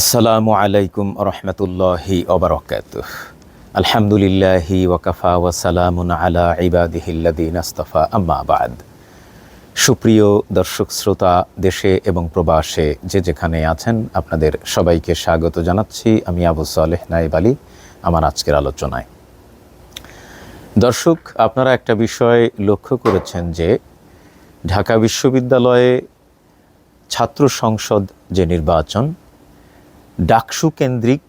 আসসালামু আলাইকুম রহমতুল্লাহি ওবরকাত আলহামদুলিল্লাহি ওয়াকাফা ওয়াসালামুন আলা ইবাদিহিল্লাদিন আস্তফা, আম্মা বাদ। সুপ্রিয় দর্শক, শ্রোতা, দেশে এবং প্রবাসে যে যেখানে আছেন, আপনাদের সবাইকে স্বাগত জানাচ্ছি আমি আবু সালেহ নাইব আলী আমার আজকের আলোচনায়। দর্শক, আপনারা একটা বিষয় লক্ষ্য করেছেন যে ঢাকা বিশ্ববিদ্যালয়ে ছাত্র সংসদ যে নির্বাচন ডাকসু কেন্দ্রিক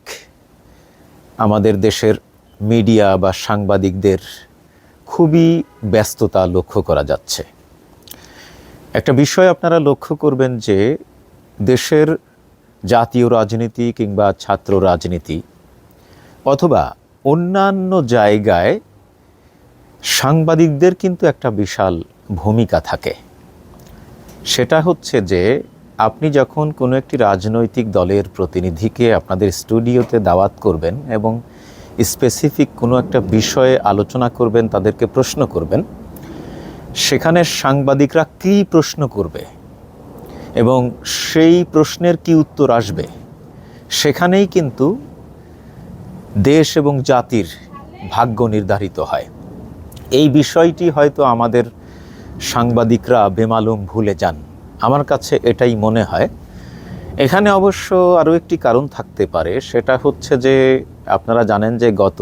আমাদের দেশের মিডিয়া বা সাংবাদিকদের খুবই ব্যস্ততা লক্ষ্য করা যাচ্ছে। একটা বিষয় আপনারা লক্ষ্য করবেন যে, দেশের জাতীয় রাজনীতি কিংবা ছাত্র রাজনীতি অথবা অন্যান্য জায়গায় সাংবাদিকদের কিন্তু একটা বিশাল ভূমিকা থাকে। সেটা হচ্ছে যে আপনি যখন কোনো একটি রাজনৈতিক দলের প্রতিনিধিকে আপনাদের স্টুডিওতে দাওয়াত করবেন এবং স্পেসিফিক কোনো একটা বিষয়ে আলোচনা করবেন, তাদেরকে প্রশ্ন করবেন, সেখানে সাংবাদিকরা কী প্রশ্ন করবে এবং সেই প্রশ্নের কি উত্তর আসবে, সেখানেই কিন্তু দেশ এবং জাতির ভাগ্য নির্ধারিত হয়। এই বিষয়টি হয়তো আমাদের সাংবাদিকরা বেমালুম ভুলে যান। আমার কাছে এটাই মনে হয়। এখানে অবশ্য আরও একটি কারণ থাকতে পারে, সেটা হচ্ছে যে আপনারা জানেন যে গত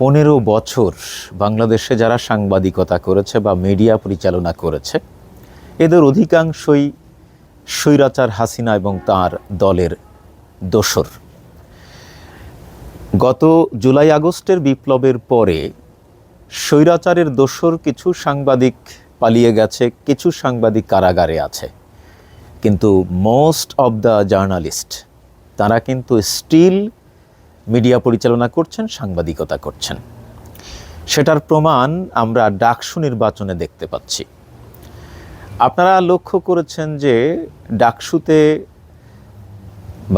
পনেরো বছর বাংলাদেশে যারা সাংবাদিকতা করেছে বা মিডিয়া পরিচালনা করেছে, এদের অধিকাংশই স্বৈরাচার হাসিনা এবং তার দলের দোসর। গত জুলাই আগস্টের বিপ্লবের পরে স্বৈরাচারের দোসর কিছু সাংবাদিক পালিয়ে গেছে, কিছু সাংবাদিক কারাগারে আছে। কিন্তু মোস্ট অব দ্য জার্নালিস্ট তারা কিন্তু স্টিল মিডিয়া পরিচালনা করছেন, সাংবাদিকতা করছেন। সেটার প্রমাণ আমরা ডাকসু নির্বাচনে দেখতে পাচ্ছি। আপনারা লক্ষ্য করেছেন যে ডাকসুতে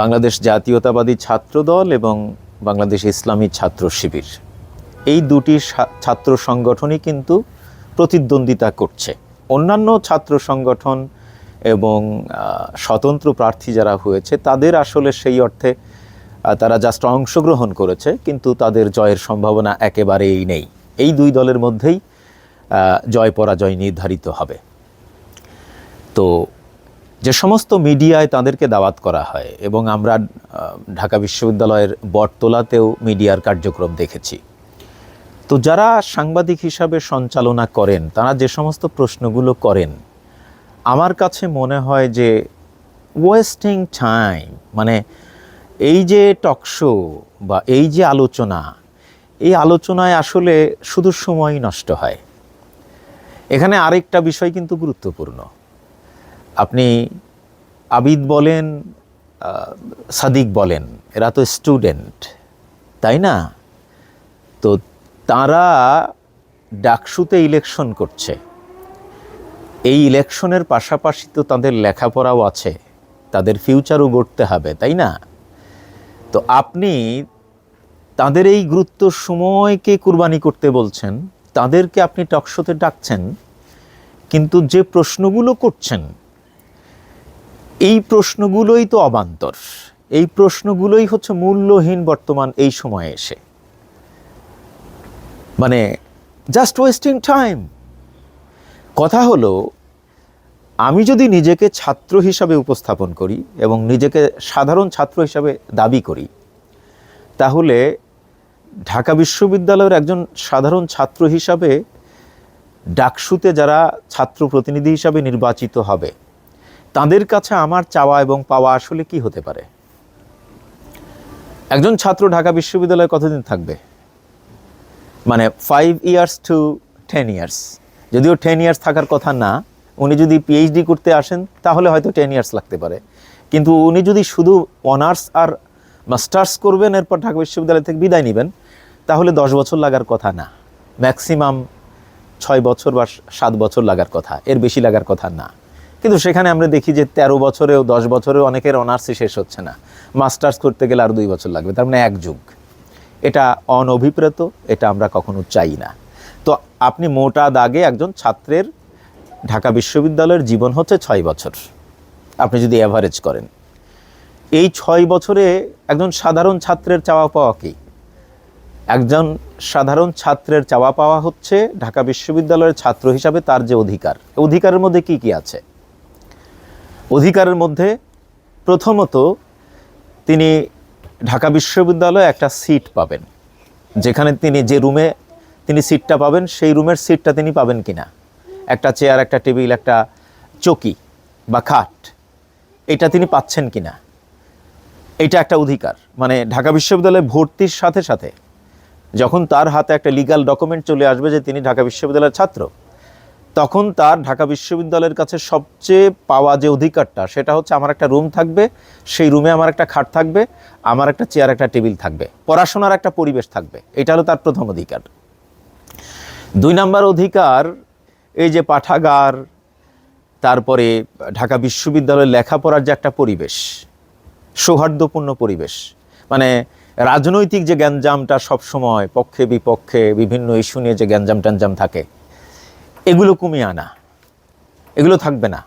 বাংলাদেশ জাতীয়তাবাদী ছাত্রদল এবং বাংলাদেশ ইসলামী ছাত্র শিবির। এই দুটি ছাত্র সংগঠনই কিন্তু প্রতিদ্বন্দ্বিতা করছে। অন্যান্য ছাত্র সংগঠন এবং স্বতন্ত্র প্রার্থী যারা হয়েছে, তাদের আসলে সেই অর্থে তারা জাস্ট অংশগ্রহণ করেছে, কিন্তু তাদের জয়ের সম্ভাবনা একেবারেই নেই। এই দুই দলের মধ্যেই জয় পরাজয় নির্ধারিত হবে। তো যে সমস্ত মিডিয়ায় তাদেরকে দাওয়াত করা হয় এবং আমরা ঢাকা বিশ্ববিদ্যালয়ের বটতলাতেও মিডিয়ার কার্যক্রম দেখেছি। তো যারা সাংবাদিক হিসাবে সঞ্চালনা করেন, তারা যে সমস্ত প্রশ্নগুলো করেন, আমার কাছে মনে হয় যে ওয়েস্টিং টাইম মানে এই যে টকশো বা এই যে আলোচনা, এই আলোচনায় আসলে শুধু সময় নষ্ট হয়। এখানে আরেকটা বিষয় কিন্তু গুরুত্বপূর্ণ। আপনি আবিদ বলেন সাদিক বলেন, এরা তো স্টুডেন্ট তাই না? তো তারা ডাকসুতে ইলেকশন করছে। এই ইলেকশনের পাশাপাশি তো তাদের লেখাপড়াও আছে। তাদের ফিউচারও গড়তে হবে, তাই না? তো আপনি তাদের এই গুরুত্ব সময়কে কুরবানি করতে বলছেন? তাদেরকে আপনি টকশোতে ডাকছেন। কিন্তু যে প্রশ্নগুলো করছেন, এই প্রশ্নগুলোই তো অবান্তর। এই প্রশ্নগুলোই হচ্ছে মূল্যহীন বর্তমান এই সময়ে এসে। মানে জাস্ট ওয়েস্টিং টাইম কথা হলো, আমি যদি নিজেকে ছাত্র হিসাবে উপস্থাপন করি এবং নিজেকে সাধারণ ছাত্র হিসাবে দাবি করি, তাহলে ঢাকা বিশ্ববিদ্যালয়ের একজন সাধারণ ছাত্র হিসাবে ডাকসুতে যারা ছাত্র প্রতিনিধি হিসাবে নির্বাচিত হবে, তাদের কাছে আমার চাওয়া এবং পাওয়া আসলে কি হতে পারে? একজন ছাত্র ঢাকা বিশ্ববিদ্যালয়ে কতদিন থাকবে? মানে five years to ten years যদিও টেন ইয়ার্স থাকার কথা না, উনি যদি পিএইচডি করতে আসেন, তাহলে হয়তো টেন ইয়ার্স লাগতে পারে। কিন্তু উনি যদি শুধু অনার্স আর মাস্টার্স করবেন, এরপর ঢাকা বিশ্ববিদ্যালয় থেকে বিদায় নেবেন, তাহলে দশ বছর লাগার কথা না। ম্যাক্সিমাম ছয় বছর বা সাত বছর লাগার কথা, এর বেশি লাগার কথা না। কিন্তু সেখানে আমরা দেখি যে তেরো বছরেও দশ বছরেও অনেকের অনার্সই শেষ হচ্ছে না। মাস্টার্স করতে গেলে আরও দুই বছর লাগবে, তার মানে এক যুগ। এটা অনভিপ্রেত, এটা আমরা কখনো চাই না। তো আপনি মোটা দাগে একজন ছাত্রের ঢাকা বিশ্ববিদ্যালয়ের জীবন হচ্ছে ছয় বছর। আপনি যদি অ্যাভারেজ করেন। এই ছয় বছরে একজন সাধারণ ছাত্রের চাওয়া পাওয়া কী? একজন সাধারণ ছাত্রের চাওয়া পাওয়া হচ্ছে ঢাকা বিশ্ববিদ্যালয়ের ছাত্র হিসাবে তার যে অধিকার। অধিকারের মধ্যে কি কি আছে? অধিকারের মধ্যে প্রথমত তিনি ঢাকা বিশ্ববিদ্যালয়ে একটা সিট পাবেন, যেখানে তিনি যে রুমে তিনি সিটটা পাবেন, সেই রুমের সিটটা তিনি পাবেন কিনা? একটা চেয়ার একটা টেবিল একটা চকি বা খাট, এটা তিনি পাচ্ছেন কি না এটা একটা অধিকার। মানে ঢাকা বিশ্ববিদ্যালয়ে ভর্তির সাথে সাথে যখন তার হাতে একটা লিগ্যাল ডকুমেন্ট চলে আসবে যে তিনি ঢাকা বিশ্ববিদ্যালয়ের ছাত্র তখন তার ঢাকা বিশ্ববিদ্যালয়ের কাছে সবচেয়ে পাওয়া যে অধিকারটা, সেটা হচ্ছে আমার একটা রুম থাকবে, সেই রুমে আমার একটা খাট থাকবে, আমার একটা চেয়ার, একটা টেবিল থাকবে, পড়াশোনার একটা পরিবেশ থাকবে, এটা হলো তার প্রথম অধিকার। দুই নম্বর অধিকার, এই যে পাঠাগার, তারপরে ঢাকা বিশ্ববিদ্যালয়ে লেখাপড়ার যে একটা পরিবেশ, সৌহার্দ্যপূর্ণ পরিবেশ মানে রাজনৈতিক যে গ্যাঞ্জামটা সবসময় পক্ষে বিপক্ষে বিভিন্ন ইস্যু নিয়ে যে গ্যাঞ্জাম ট্যাঞ্জাম থাকে এগুলো কমিয়ে আনা। এগুলো থাকবে না।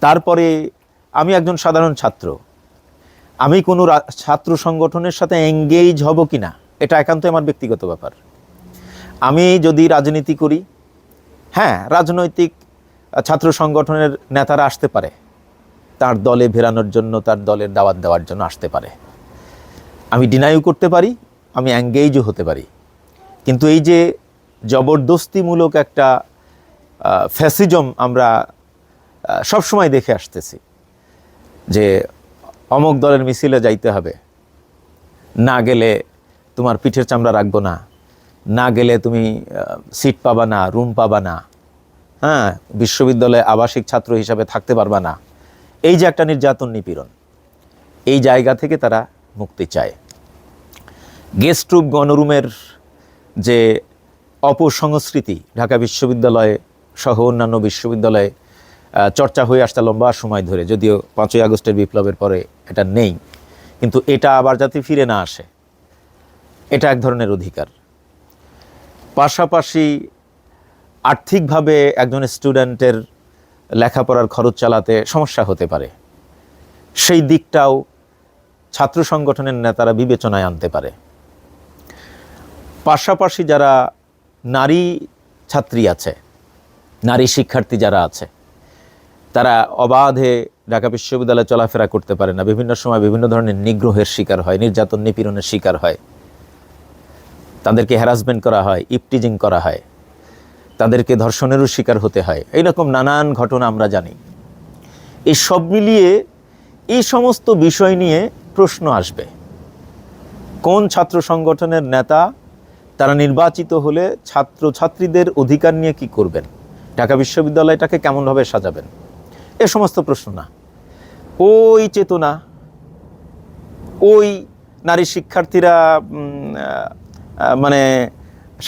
তারপরে আমি একজন সাধারণ ছাত্র। আমি কোনো ছাত্র সংগঠনের সাথে এঙ্গেজ হব কি না এটা একান্ত আমার ব্যক্তিগত ব্যাপার। আমি যদি রাজনীতি করি হ্যাঁ রাজনৈতিক ছাত্র সংগঠনের নেতারা আসতে পারে। তার দলে ভেরানোর জন্য, তার দলের দাওয়াত দেওয়ার জন্য আসতে পারে। আমি ডিনাইও করতে পারি, আমি অ্যাঙ্গেজও হতে পারি। কিন্তু এই যে জবরদস্তিমূলক একটা ফ্যাসিজম আমরা সবসময় দেখে আসতেছি যে অমক দলের মিছিলে যাইতে হবে। না গেলে তোমার পিঠের চামড়া রাখব না। না গেলে তুমি সিট পাবা না, রুম পাবা না। হ্যাঁ বিশ্ববিদ্যালয়ে আবাসিক ছাত্র হিসাবে থাকতে পারবা না। এই যে একটা নির্যাতন নিপীড়ন, এই জায়গা থেকে তারা মুক্তি চায়। গেস্ট রুম গণরুমের যে অপসংস্কৃতি ঢাকা বিশ্ববিদ্যালয়ে সহ অন্যান্য বিশ্ববিদ্যালয়ে চর্চা হয়ে আসতে লম্বা সময় ধরে, যদিও পাঁচই আগস্টের বিপ্লবের পরে এটা নেই। কিন্তু এটা আবার যাতে ফিরে না আসে, এটা এক ধরনের অধিকার। পাশাপাশি আর্থিকভাবে একজন স্টুডেন্টের লেখাপড়ার খরচ চালাতে সমস্যা হতে পারে। সেই দিকটাও ছাত্র সংগঠনের নেতারা বিবেচনায় আনতে পারে। পাশাপাশি যারা নারী ছাত্রী আছে নারী শিক্ষার্থী যারা আছে, তারা অবাধে ঢাকা বিশ্ববিদ্যালয়ে চলাফেরা করতে পারে না। বিভিন্ন সময় বিভিন্ন ধরনের নিগ্রহের শিকার হয়, নির্যাতন নিপীড়নের শিকার হয়। তাদেরকে হ্যারাসমেন্ট করা হয়, ইপটিজিং করা হয়। তাদেরকে ধর্ষণেরও শিকার হতে হয়। এইরকম নানান ঘটনা আমরা জানি। এই সব মিলিয়ে এই সমস্ত বিষয় নিয়ে প্রশ্ন আসবে। কোন ছাত্র সংগঠনের নেতা, তারা নির্বাচিত হলে ছাত্র ছাত্রীদের অধিকার নিয়ে কি করবেন? ঢাকা বিশ্ববিদ্যালয়টাকে কেমনভাবে সাজাবেন? এ সমস্ত প্রশ্ন না। ওই চেতনা, ওই নারী শিক্ষার্থীরা মানে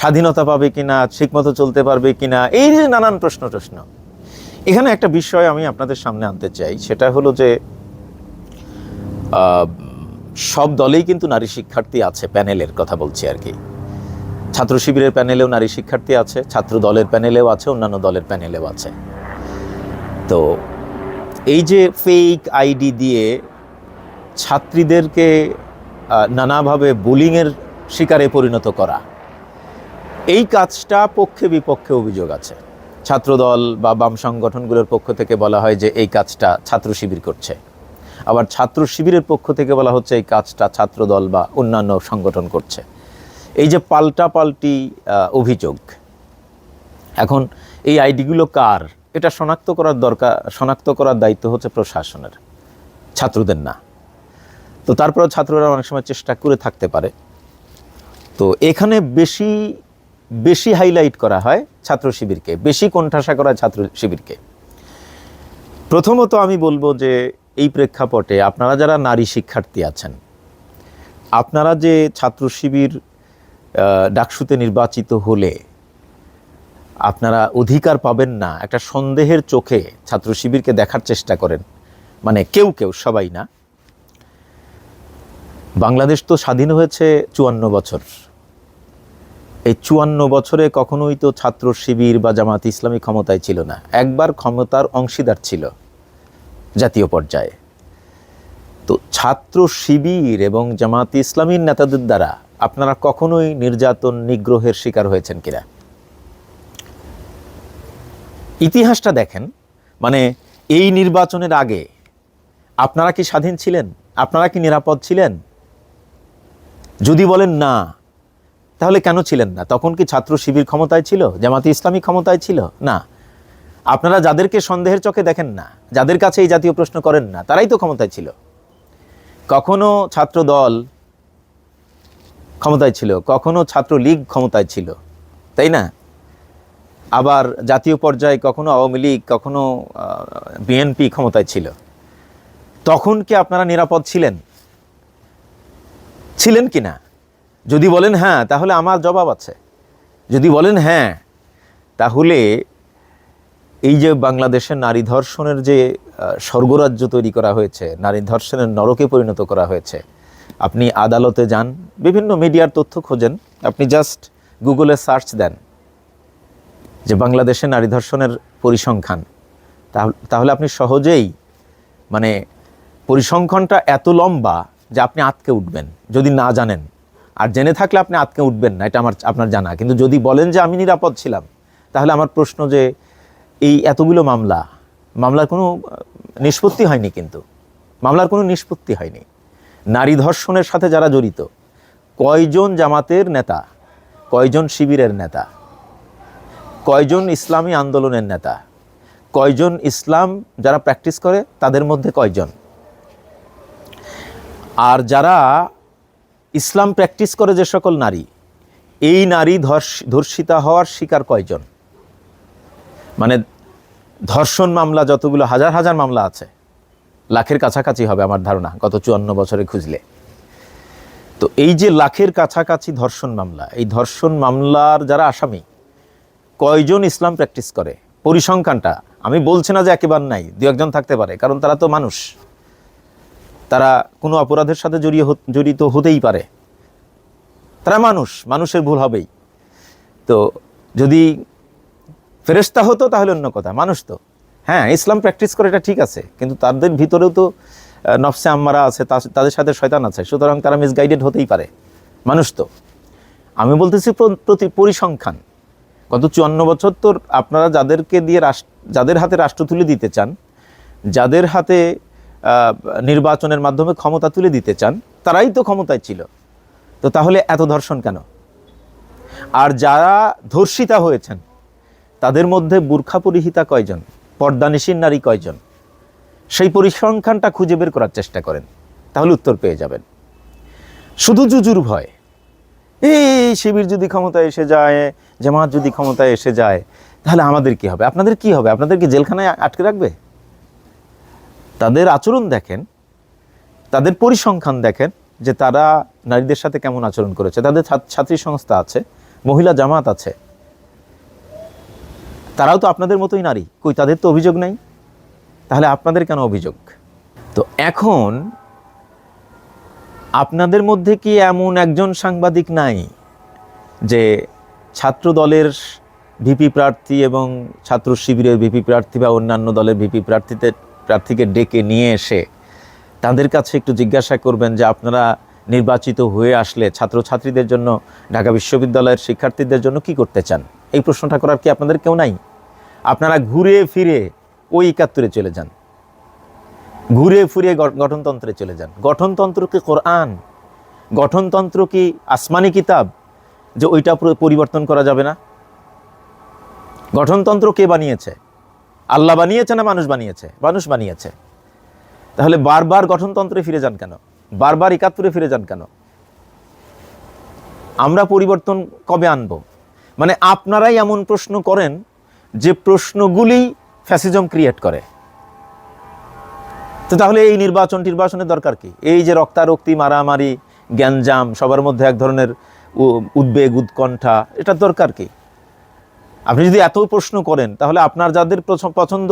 স্বাধীনতা পাবে কি কিনা, ঠিকমতো চলতে পারবে কিনা, এই যে নানান প্রশ্ন প্রশ্ন এখানে একটা বিষয় আমি আপনাদের সামনে আনতে চাই, সেটা হলো যে সব দলেই কিন্তু নারী শিক্ষার্থী আছে, প্যানেলের কথা বলছি আর কি। ছাত্র শিবিরের প্যানেলেও নারী শিক্ষার্থী আছে, ছাত্র দলের প্যানেলেও আছে, অন্যান্য দলের প্যানেলেও আছে। তো এই যে ফেক আইডি দিয়ে ছাত্রীদেরকে নানাভাবে বুলিংয়ের শিকারে পরিণত করা, এই কাজটা পক্ষে বিপক্ষে অভিযোগ আছে। ছাত্রদল বা বাম সংগঠনগুলোর পক্ষ থেকে বলা হয় যে এই কাজটা ছাত্র শিবির করছে। আবার ছাত্র শিবিরের পক্ষ থেকে বলা হচ্ছে এই কাজটা ছাত্রদল বা অন্যান্য সংগঠন করছে। এই যে পাল্টা পাল্টি অভিযোগ। এখন এই আইডিগুলো কার? এটা শনাক্ত করার দরকার, শনাক্ত করার দায়িত্ব হচ্ছে প্রশাসনের। ছাত্রদের না। তো তারপরেও ছাত্ররা অনেক সময় চেষ্টা করে থাকতে পারে। তো এখানে বেশি বেশি হাইলাইট করা হয় ছাত্র শিবিরকে, বেশি কোণঠাসা করা ছাত্র শিবিরকে। প্রথমত আমি বলব যে এই প্রেক্ষাপটে আপনারা যারা নারী শিক্ষার্থী আছেন, আপনারা যে ছাত্র শিবির ডাকসুতে নির্বাচিত হলে আপনারা অধিকার পাবেন না, একটা সন্দেহের চোখে ছাত্র শিবিরকে দেখার চেষ্টা করেন। মানে কেউ কেউ, সবাই না। বাংলাদেশ তো স্বাধীন হয়েছে চুয়ান্ন বছর। এই চুয়ান্ন বছরে কখনোই তো ছাত্র শিবির বা জামাত ইসলামী ক্ষমতায় ছিল না। একবার ক্ষমতার অংশীদার ছিল জাতীয় পর্যায়ে। তো ছাত্র শিবির এবং জামাত ইসলামীর নেতাদের দ্বারা আপনারা কখনোই নির্যাতন নিগ্রহের শিকার হয়েছেন কিনা? ইতিহাসটা দেখেন মানে এই নির্বাচনের আগে আপনারা কি স্বাধীন ছিলেন? আপনারা কি নিরাপদ ছিলেন? যদি বলেন না, তাহলে কেন ছিলেন না? তখন কি ছাত্র শিবির ক্ষমতায় ছিল? জামাতে ইসলামী ক্ষমতায় ছিল? না। আপনারা যাদেরকে সন্দেহের চোখে দেখেন না, যাদের কাছে এই জাতীয় প্রশ্ন করেন না, তারাই তো ক্ষমতায় ছিল। কখনো ছাত্র দল ক্ষমতায় ছিল, কখনো ছাত্র লীগ ক্ষমতায় ছিল, তাই না? আবার জাতীয় পর্যায়ে কখনো আওয়ামী লীগ, কখনো বিএনপি ক্ষমতায় ছিল। তখন কি আপনারা নিরাপদ ছিলেন? ছিলেন কি না? যদি বলেন হ্যাঁ তাহলে আমার জবাব আছে। যদি বলেন হ্যাঁ তাহলে এই যে বাংলাদেশের নারী ধর্ষণের যে স্বর্গরাজ্য তৈরি করা হয়েছে, নারী ধর্ষণের নরকে পরিণত করা হয়েছে আপনি আদালতে যান, বিভিন্ন মিডিয়ার তথ্য খোঁজেন, আপনি জাস্ট গুগলে সার্চ দেন যে বাংলাদেশে নারী ধর্ষণের পরিসংখ্যান। তাহলে- আপনি সহজেই মানে পরিসংখ্যানটা এত লম্বা যে আপনি আটকে উঠবেন, যদি না জানেন। আর জেনে থাকলে আপনি আটকে উঠবেন না, এটা আমার, আপনার জানা। কিন্তু যদি বলেন যে আমি নিরাপদ ছিলাম, তাহলে আমার প্রশ্ন যে এই এতগুলো মামলা, মামলার কোনো নিষ্পত্তি হয়নি কিন্তু। মামলার কোনো নিষ্পত্তি হয়নি। নারী ধর্ষণের সাথে যারা জড়িত, কয়জন জামাতের নেতা, কয়জন শিবিরের নেতা, কয়জন ইসলামী আন্দোলনের নেতা, কয়জন ইসলাম যারা প্র্যাকটিস করে, তাদের মধ্যে কয়জন? আর যারা ইসলাম প্র্যাকটিস করে যে সকল নারী, এই নারী ধর্ষ- ধর্ষিতা হওয়ার শিকার কয়জন? মানে ধর্ষণ মামলা যতগুলো, হাজার হাজার মামলা আছে। লাখের কাছাকাছি হবে আমার ধারণা, গত চুয়ান্ন বছরে খুঁজলে। তো এই যে লাখের কাছাকাছি ধর্ষণ মামলা, এই ধর্ষণ মামলার যারা আসামি, কয়জন ইসলাম প্র্যাকটিস করে? পরিসংখ্যানটা, আমি বলছি না যে একেবারে নাই, দু একজন থাকতে পারে, কারণ তারা তো মানুষ। তারা কোনো অপরাধের সাথে জড়িয়ে জড়িত হতেই পারে। তারা মানুষ, মানুষের ভুল হবেই। তো যদি ফেরেস্তা হতো তাহলে অন্য কথা, মানুষ তো। হ্যাঁ ইসলাম প্র্যাকটিস করে এটা ঠিক আছে, কিন্তু তাদের ভিতরেও তো নফসে আম্মারা আছে তাদের সাথে শয়তান আছে, সুতরাং তারা মিসগাইডেড হতেই পারে, মানুষ তো। আমি বলতেছি প্রতি, পরিসংখ্যান। গত চুয়ান্ন বছর তো আপনারা যাদেরকে দিয়ে রাষ্ট্র যাদের হাতে রাষ্ট্র তুলে দিতে চান, যাদের হাতে নির্বাচনের মাধ্যমে ক্ষমতা তুলে দিতে চান, তারাই তো ক্ষমতায় ছিল। তো তাহলে এত ধর্ষণ কেন? আর যারা ধর্ষিতা হয়েছেন, তাদের মধ্যে বুর্খা পরিহিতা কয়জন? পর্দানিসীন নারী কয়জন? সেই পরিসংখ্যানটা খুঁজে বের করার চেষ্টা করেন, তাহলে উত্তর পেয়ে যাবেন। শুধু জুজুর ভয়। এই শিবির যদি ক্ষমতায় এসে যায়, জামাত যদি ক্ষমতায় এসে যায়, তাহলে আমাদের কি হবে? আপনাদের কি হবে? আপনাদেরকে জেলখানায় আটকে রাখবে? তাদের আচরণ দেখেন, তাদের পরিসংখ্যান দেখেন যে তারা নারীদের সাথে কেমন আচরণ করেছে। তাদের ছাত- ছাত্রী সংস্থা আছে, মহিলা জামাত আছে। তারাও তো আপনাদের মতোই নারী। কই, তাদের তো অভিযোগ নাই? তাহলে আপনাদের কেন অভিযোগ? তো এখন আপনাদের মধ্যে কি এমন একজন সাংবাদিক নাই যে ছাত্র দলের ভিপি প্রার্থী এবং ছাত্র শিবিরের ভিপি প্রার্থী বা অন্যান্য দলের ভিপি প্রার্থীতে, প্রার্থীকে ডেকে নিয়ে এসে তাদের কাছে একটু জিজ্ঞাসা করবেন যে আপনারা নির্বাচিত হয়ে আসলে ছাত্রছাত্রীদের জন্য, ঢাকা বিশ্ববিদ্যালয়ের শিক্ষার্থীদের জন্য কি করতে চান? এই প্রশ্নটা করার কি আপনাদের কেউ নাই? আপনারা ঘুরে ফিরে ওই একাত্তরে চলে যান। ঘুরে ফিরে গঠনতন্ত্রে চলে যান। গঠনতন্ত্র কি কোরআন? গঠনতন্ত্র কি আসমানি কিতাব? যে ওইটা পরিবর্তন করা যাবে না? গঠনতন্ত্র কে বানিয়েছে? আল্লাহ বানিয়েছে না মানুষ বানিয়েছে? মানুষ বানিয়েছে। তাহলে বারবার গঠনতন্ত্রে ফিরে যান কেন? বারবার একাত্তরে ফিরে যান কেন? আমরা পরিবর্তন কবে আনব? মানে আপনারাই এমন প্রশ্ন করেন যে প্রশ্নগুলি ফ্যাসিজম ক্রিয়েট করে। তো তাহলে এই নির্বাচন নির্বাচনের দরকার কি? এই যে রক্তারক্তি, মারামারি, গ্যাঞ্জাম, সবার মধ্যে এক ধরনের উদ্বেগ, উৎকণ্ঠা, এটার দরকার কি? আপনি যদি এত প্রশ্ন করেন, তাহলে আপনার যাদের পছন্দ,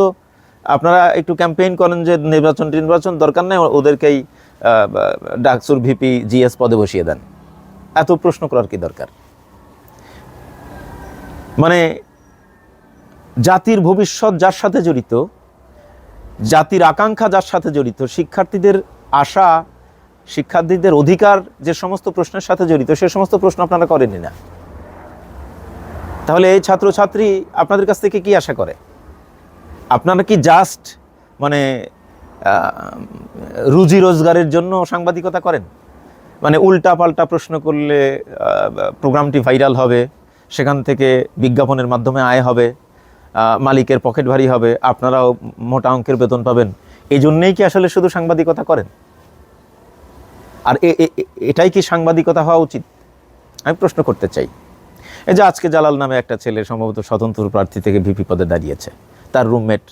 আপনারা একটু ক্যাম্পেইন করেন যে নির্বাচন নির্বাচন দরকার নেই, ওদেরকেই ডাকসুর ভিপি, জিএস পদে বসিয়ে দেন। এত প্রশ্ন করার কি দরকার? মানে জাতির ভবিষ্যৎ যার সাথে জড়িত, জাতির আকাঙ্ক্ষা যার সাথে জড়িত, শিক্ষার্থীদের আশা, শিক্ষার্থীদের অধিকার যে সমস্ত প্রশ্নের সাথে জড়িত, সে সমস্ত প্রশ্ন আপনারা করেননি না। তাহলে এই ছাত্রছাত্রী আপনাদের কাছ থেকে কি আশা করে? আপনারা কি জাস্ট মানে রুজি রোজগারের জন্য সাংবাদিকতা করেন? মানে উল্টা পাল্টা প্রশ্ন করলে প্রোগ্রামটি ভাইরাল হবে। সেখান থেকে বিজ্ঞাপনের মাধ্যমে আয় হবে মালিকের পকেট ভারী হবে, আপনারাও মোটা অঙ্কের বেতন পাবেন। এই জন্যেই কি আসলে শুধু সাংবাদিকতা করেন? আর এটাই কি সাংবাদিকতা হওয়া উচিত? আমি প্রশ্ন করতে চাই। এই যে আজকে জালাল নামে একটা ছেলে সম্ভবত স্বতন্ত্র প্রার্থী থেকে ভিপি পদে দাঁড়িয়েছে। তার রুমমেট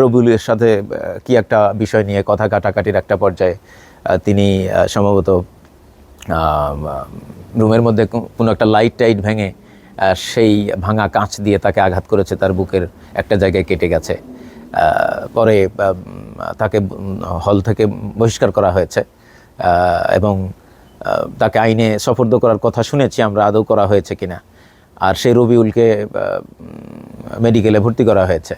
রবিউলের সাথে কি একটা বিষয় নিয়ে কথা কাটাকাটির একটা পর্যায়ে তিনি সম্ভবত রুমের মধ্যে কোনো একটা লাইট টাইট ভেঙে সেই ভাঙা কাঁচ দিয়ে তাকে আঘাত করেছে, তার বুকের একটা জায়গায় কেটে গেছে। পরে তাকে হল থেকে বহিষ্কার করা হয়েছে। এবং তাকে আইনে সফর্দ করার কথা শুনেছি, আমরা আদৌ করা হয়েছে কিনা। আর সেই রবিউলকে মেডিকেলে ভর্তি করা হয়েছে।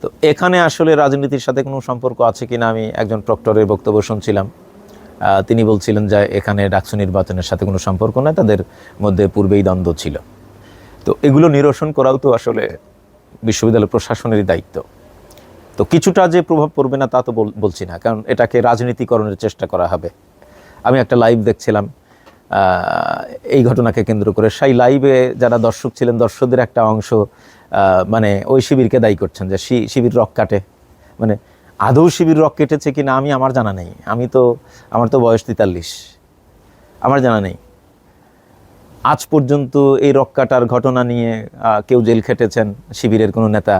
তো এখানে আসলে রাজনীতির সাথে কোনো সম্পর্ক আছে কিনা, আমি একজন প্রক্টরের বক্তব্য শুনছিলাম। তিনি বলছিলেন যে এখানে ডাকসু নির্বাচনের সাথে কোনো সম্পর্ক নয় তাদের মধ্যে পূর্বেই দ্বন্দ্ব ছিল। তো এগুলো নিরসন করাও তো আসলে বিশ্ববিদ্যালয় প্রশাসনেরই দায়িত্ব। তো কিছুটা যে প্রভাব পড়বে না তা তো বলছি না, কারণ এটাকে রাজনীতিকরণের চেষ্টা করা হবে। আমি একটা লাইভ দেখছিলাম এই ঘটনাকে কেন্দ্র করে। সেই লাইভে যারা দর্শক ছিলেন, দর্শকদের একটা অংশ মানে ওই শিবিরকে দায়ী করছেন যে শিবির রক কাটে। মানে আদৌ শিবির রক কেটেছে কি না আমি, আমার জানা নেই। আমি তো, আমার তো বয়স তেতাল্লিশ। আমার জানা নেই। আজ পর্যন্ত এই রক্ষাটার ঘটনা নিয়ে কেউ জেল খেটেছেন শিবিরের কোনো নেতা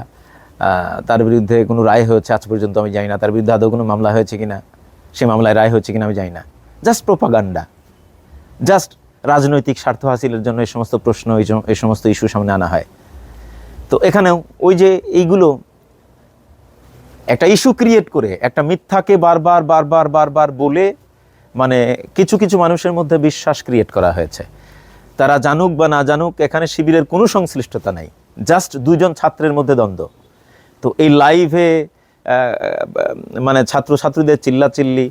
তার বিরুদ্ধে কোনো রায় হয়েছে আজ পর্যন্ত আমি জানি না। তার বিরুদ্ধে আদৌ কোনো মামলা হয়েছে কিনা? সে মামলায় রায় হয়েছে কিনা আমি জানি না। Just propaganda. জাস্ট রাজনৈতিক স্বার্থ হাসিলের জন্য এই সমস্ত প্রশ্ন এই সমস্ত ইস্যু সামনে আনা হয়। তো এখানেও ওই যে এইগুলো একটা ইস্যু ক্রিয়েট করে, একটা মিথ্যাকে বারবার বারবার বারবার বলে মানে কিছু কিছু মানুষের মধ্যে বিশ্বাস ক্রিয়েট করা হয়েছে। তারা জানুক বা না জানুক, এখানে শিবিরের কোনো সংশ্লিষ্টতা নাই। জাস্ট দুজন ছাত্রের মধ্যে দ্বন্দ্ব। তো এই লাইভে মানে ছাত্রছাত্রীদের চিল্লাচিল্লি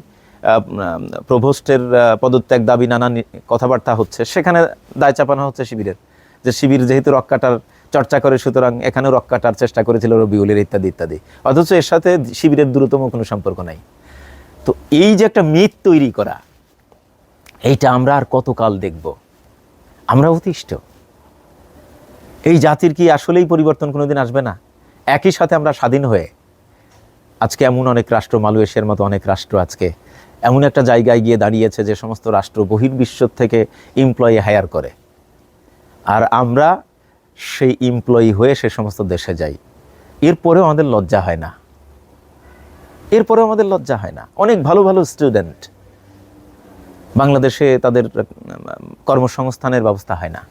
প্রভোস্টের পদত্যাগ দাবি, নানা কথাবার্তা হচ্ছে। সেখানে দায় চাপানো হচ্ছে শিবিরের। যে শিবির যেহেতু রক্ষাটার চর্চা করে, সুতরাং এখানেও রক্ষাটার চেষ্টা করেছিল রবিউলের ইত্যাদি ইত্যাদি। অথচ এর সাথে শিবিরের দ্রুততম কোনো সম্পর্ক নাই। তো এই যে একটা মিথ তৈরি করা, এইটা আমরা আর কতকাল দেখব? আমরা অতিষ্ঠ। এই জাতির কি আসলেই পরিবর্তন কোনোদিন আসবে না? একই সাথে আমরা স্বাধীন হয়ে, আজকে এমন অনেক রাষ্ট্র, মালয়েশিয়ার মতো অনেক রাষ্ট্র আজকে, এমন একটা জায়গায় গিয়ে দাঁড়িয়েছে যে সমস্ত রাষ্ট্র বহির্বিশ্ব থেকে এমপ্লয়ি হায়ার করে। আর আমরা সেই এমপ্লয়ি হয়ে সে সমস্ত দেশে যাই। এরপরেও আমাদের লজ্জা হয় না। এরপরেও আমাদের লজ্জা হয় না। অনেক ভালো ভালো স্টুডেন্ট বাংলাদেশে তাদের কর্মসংস্থানের ব্যবস্থা হয় না।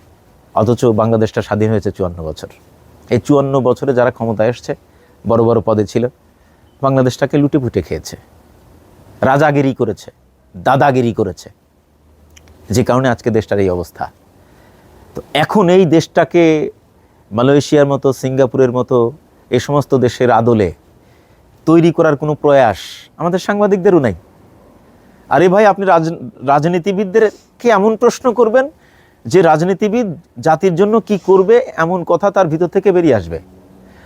অথচ বাংলাদেশটা স্বাধীন হয়েছে চুয়ান্ন বছর। এই চুয়ান্ন বছরে যারা ক্ষমতায় এসছে, বড় বড় পদে ছিল, বাংলাদেশটাকে লুটে পুটে খেয়েছে। রাজাগিরি করেছে, দাদাগিরি করেছে। যে কারণে আজকে দেশটার এই অবস্থা। তো এখন এই দেশটাকে মালয়েশিয়ার মতো, সিঙ্গাপুরের মতো, এ সমস্ত দেশের আদলে তৈরি করার কোনো প্রয়াস আমাদের সাংবাদিকদেরও নাই। আরে ভাই, আপনি রাজ- রাজনীতিবিদদেরকে এমন প্রশ্ন করবেন যে রাজনীতিবিদ জাতির জন্য কি করবে, এমন কথা তার ভিতর থেকে বেরিয়ে আসবে?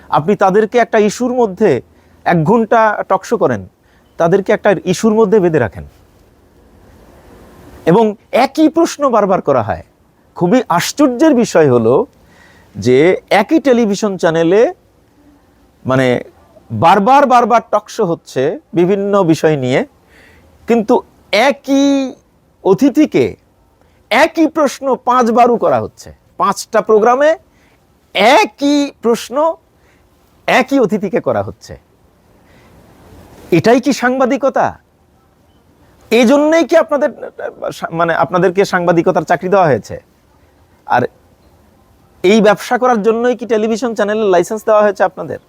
আপনি তাদেরকে একটা ইস্যুর মধ্যে এক ঘণ্টা টকশো করেন, তাদেরকে একটা ইস্যুর মধ্যে বেঁধে রাখেন। এবং একই প্রশ্ন বারবার করা হয়। খুবই আশ্চর্যের বিষয় হলো যে একই টেলিভিশন চ্যানেলে মানে বারবার বারবার টকশো হচ্ছে বিভিন্ন বিষয় নিয়ে, কিন্তু একই অতিথিকে একই প্রশ্ন পাঁচবারও করা হচ্ছে। পাঁচটা প্রোগ্রামে একই প্রশ্ন একই অতিথিকে করা হচ্ছে। এটাই কি সাংবাদিকতা? এই জন্যই কি আপনাদের মানে আপনাদেরকে সাংবাদিকতার চাকরি দেওয়া হয়েছে? আর এই ব্যবসা করার জন্যই কি টেলিভিশন চ্যানেলের লাইসেন্স দেওয়া হয়েছে আপনাদের?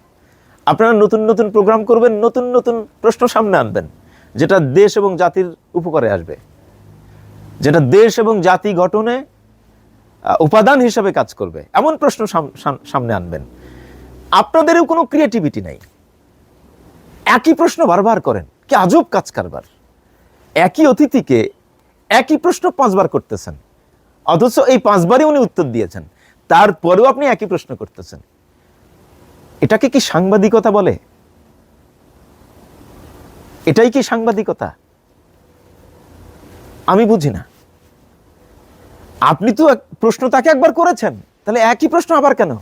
আপনারা নতুন নতুন প্রোগ্রাম করবেন, নতুন নতুন প্রশ্ন সামনে আনবেন। যেটা দেশ এবং জাতির উপকারে আসবে। যেটা দেশ এবং জাতি গঠনে উপাদান হিসাবে কাজ করবে। এমন প্রশ্ন সাম- সাম- সামনে আনবেন। আপনাদেরও কোনো ক্রিয়েটিভিটি নাই। একই প্রশ্ন বারবার করেন, কি আজব কাজ কারবার। একই অতিথিকে একই প্রশ্ন পাঁচবার করতেছেন। অথচ এই পাঁচবারই উনি উত্তর দিয়েছেন। তারপরেও আপনি একই প্রশ্ন করতেছেন। এটাকে কি সাংবাদিকতা বলে? এটাই কি সাংবাদিকতা? আমি বুঝি না। আপনি তো প্রশ্ন তাকে একবার করেছেন, তাহলে একই প্রশ্ন আবার কেন?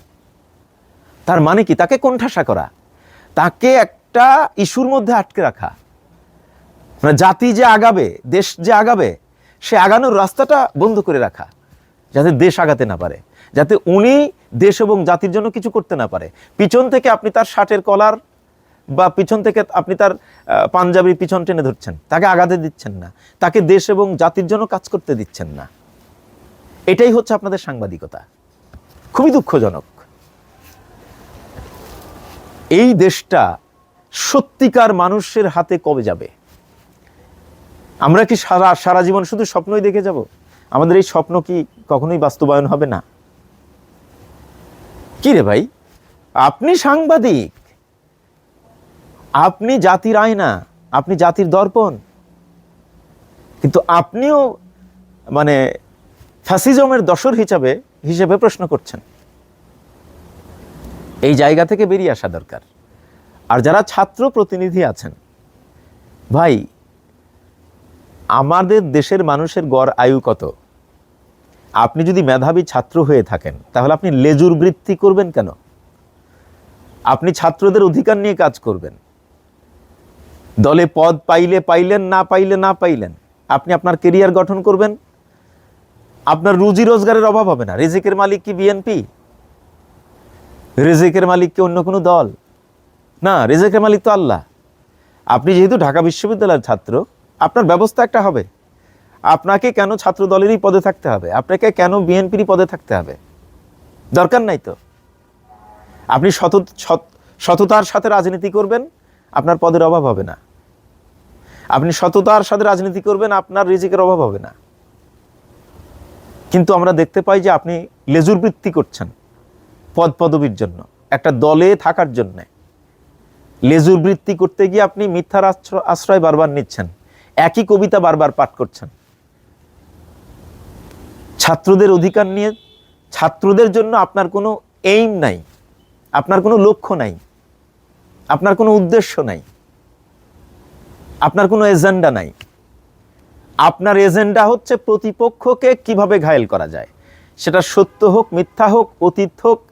তার মানে কি? তাকে কোণঠাসা করা, তাকে একটা ইস্যুর মধ্যে আটকে রাখা। মানে জাতি যে আগাবে, দেশ যে আগাবে, সে আগানোর রাস্তাটা বন্ধ করে রাখা, যাতে দেশ আগাতে না পারে, যাতে উনি দেশ এবং জাতির জন্য কিছু করতে না পারে। পিছন থেকে আপনি তার শার্টের কলার বা পিছন থেকে আপনি তার পাঞ্জাবির পিছন টেনে ধরছেন, তাকে আগাতে দিচ্ছেন না, তাকে দেশ এবং জাতির জন্য কাজ করতে দিচ্ছেন না। এটাই হচ্ছে আপনাদের সাংবাদিকতা। খুবই দুঃখজনক। এই দেশটা সত্যিকার মানুষের হাতে কবে যাবে? আমরা কি সারা সারা জীবন শুধু স্বপ্নই দেখে যাব? আমাদের এই স্বপ্ন কি কখনোই বাস্তবায়ন হবে না? কি রে ভাই? আপনি সাংবাদিক আপনি জাতির আয়না, আপনি জাতির দর্পণ। কিন্তু আপনিও মানে ফ্যাসিজমের দশর হিসাবে, হিসেবে প্রশ্ন করছেন। এই জায়গা থেকে বেরিয়ে আসা দরকার। আর যারা ছাত্র প্রতিনিধি আছেন, ভাই, আমাদের দেশের মানুষের গড় আয়ু কত? আপনি যদি মেধাবী ছাত্র হয়ে থাকেন, তাহলে আপনি লেজুর বৃত্তি করবেন কেন? আপনি ছাত্রদের অধিকার নিয়ে কাজ করবেন। দলে পদ পাইলে পাইলেন, না পাইলে না পাইলেন। আপনি আপনার কেরিয়ার গঠন করবেন। আপনার রুজি রোজগারের অভাব হবে না। রিজিকের মালিক কি বিএনপি রিজিকের মালিক কি অন্য কোনো দল? না, রিজিকের মালিক তো আল্লাহ। আপনি যেহেতু ঢাকা বিশ্ববিদ্যালয়ের ছাত্র, আপনার ব্যবস্থা একটা হবে। আপনাকে কেন ছাত্র দলেরই পদে থাকতে হবে? আপনাকে কেন বিএনপিরই পদে থাকতে হবে? দরকার নাই তো। আপনি সত সততার সাথে রাজনীতি করবেন। আপনার পদের অভাব হবে না। আপনি সততার সাথে রাজনীতি করবেন, আপনার রিজিকের অভাব হবে না। কিন্তু আমরা দেখতে পাই যে আপনি লেজুর বৃত্তি করছেন পদ পদবীর জন্য, একটা দলে থাকার জন্যে। লেজুর বৃত্তি করতে গিয়ে আপনি মিথ্যার আশ্র- আশ্রয় বারবার নিচ্ছেন, একই কবিতা বারবার পাঠ করছেন। ছাত্রদের অধিকার নিয়ে, ছাত্রদের জন্য আপনার কোনো এইম নাই, আপনার কোনো লক্ষ্য নাই। আপনার কোনো উদ্দেশ্য নাই। আপনার কোনো এজেন্ডা নাই। আপনার এজেন্ডা হচ্ছে প্রতিপক্ষকে কীভাবে ঘায়েল করা যায়। সেটা সত্য হোক, মিথ্যা হোক, অতীত হোক,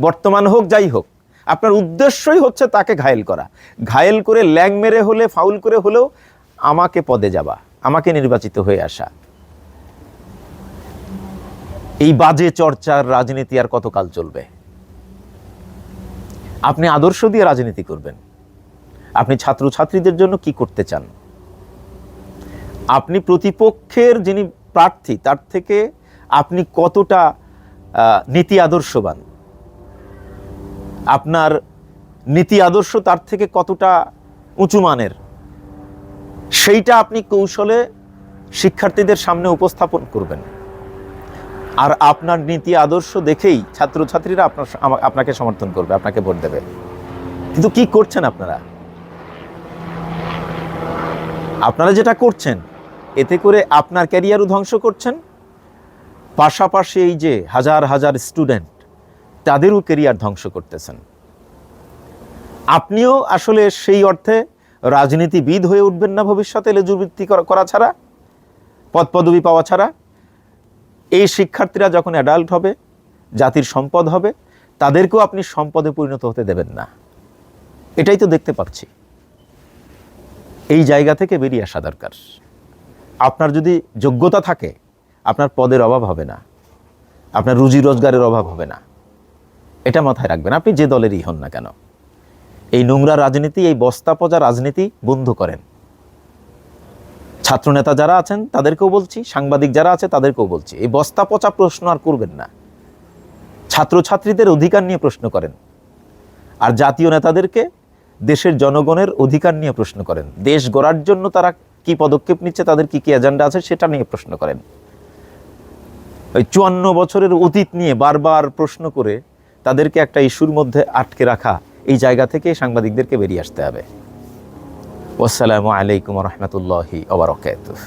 বর্তমান হোক, যাই হোক। আপনার উদ্দেশ্যই হচ্ছে তাকে ঘায়েল করা। ঘায়েল করে ল্যাং মেরে হলে, ফাউল করে হলেও আমাকে পদে যাবা, আমাকে নির্বাচিত হয়ে আসা। এই বাজে চর্চার রাজনীতি আর কতকাল চলবে? আপনি আদর্শ দিয়ে রাজনীতি করবেন। আপনি ছাত্রছাত্রীদের জন্য কি করতে চান? আপনি প্রতিপক্ষের যিনি প্রার্থী, তার থেকে আপনি কতটা নীতি আদর্শবান? আপনার নীতি আদর্শ তার থেকে কতটা উঁচু মানের? সেইটা আপনি কৌশলে শিক্ষার্থীদের সামনে উপস্থাপন করবেন। আর আপনার নীতি আদর্শ দেখেই ছাত্রছাত্রীরা আপনার আপনাকে সমর্থন করবে, আপনাকে ভোট দেবে। কিন্তু কি করছেন আপনারা? আপনারা যেটা করছেন, এতে করে আপনার ক্যারিয়ারও ধ্বংস করছেন। পাশাপাশি এই যে হাজার হাজার স্টুডেন্ট, তাদেরও ক্যারিয়ার ধ্বংস করতেছেন। আপনিও আসলে সেই অর্থে রাজনীতিবিদ হয়ে উঠবেন না ভবিষ্যতে লেজুবৃত্তি করা- করা ছাড়া পদ পদবি পাওয়া ছাড়া। এই শিক্ষার্থীরা যখন অ্যাডাল্ট হবে, জাতির সম্পদ হবে, তাদেরকেও আপনি সম্পদে পরিণত হতে দেবেন না। এটাই তো দেখতে পাচ্ছি। এই জায়গা থেকে বেরিয়ে আসা দরকার। আপনার যদি যোগ্যতা থাকে, আপনার পদের অভাব হবে না। আপনার রুজি রোজগারের অভাব হবে না। এটা মাথায় রাখবেন, আপনি যে দলেরই হন না কেন। এই নোংরা রাজনীতি, এই বস্তা পচা রাজনীতি বন্ধ করেন। ছাত্রনেতা যারা আছেন, তাদেরকেও বলছি, সাংবাদিক যারা আছে, তাদেরকেও বলছি। এই বস্তা পচা প্রশ্ন আর করবেন না। ছাত্রছাত্রীদের অধিকার নিয়ে প্রশ্ন করেন। আর জাতীয় নেতাদেরকে দেশের জনগণের অধিকার নিয়ে প্রশ্ন করেন। দেশ গড়ার জন্য তারা কি পদক্ষেপ নিচ্ছে, তাদের কি কি এজেন্ডা আছে, সেটা নিয়ে প্রশ্ন করেন। ওই চুয়ান্ন বছরের অতীত নিয়ে বারবার প্রশ্ন করে তাদেরকে একটা ইস্যুর মধ্যে আটকে রাখা, এই জায়গা থেকে সাংবাদিকদেরকে বেরিয়ে আসতে হবে। আসসালামু আলাইকুম রহমতুল্লাহি ওবরাকাতুহ